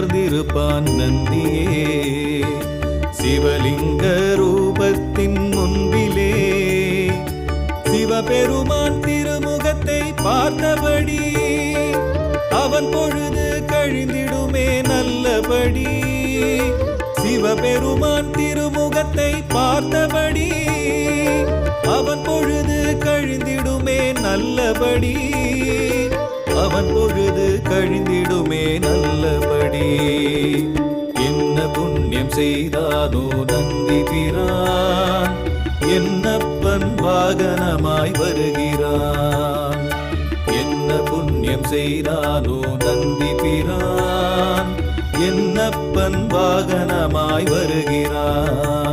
அமர்ந்திருப்பான் நந்தியே. சிவலிங்க ரூபத்தின் முன்பிலே. சிவபெருமான் திருமுகத்தை பார்த்தபடி அவன் பொழுது கழிந்திடுமே நல்லபடி. சிவபெருமான் திருமுகத்தை பார்த்தபடி அவன் பொழுது கழிந்திடுமே நல்லபடி. அவன் பொழுது கழிந்திடுமே புண்ணியம் செய்தானோ நந்தி திரான் என்னப்பன் வாகனமாய் வருகிறான்? என்ன புண்ணியம் செய்தானோ நந்தி திரான் என்னப்பன் வாகனமாய் வருகிறான்?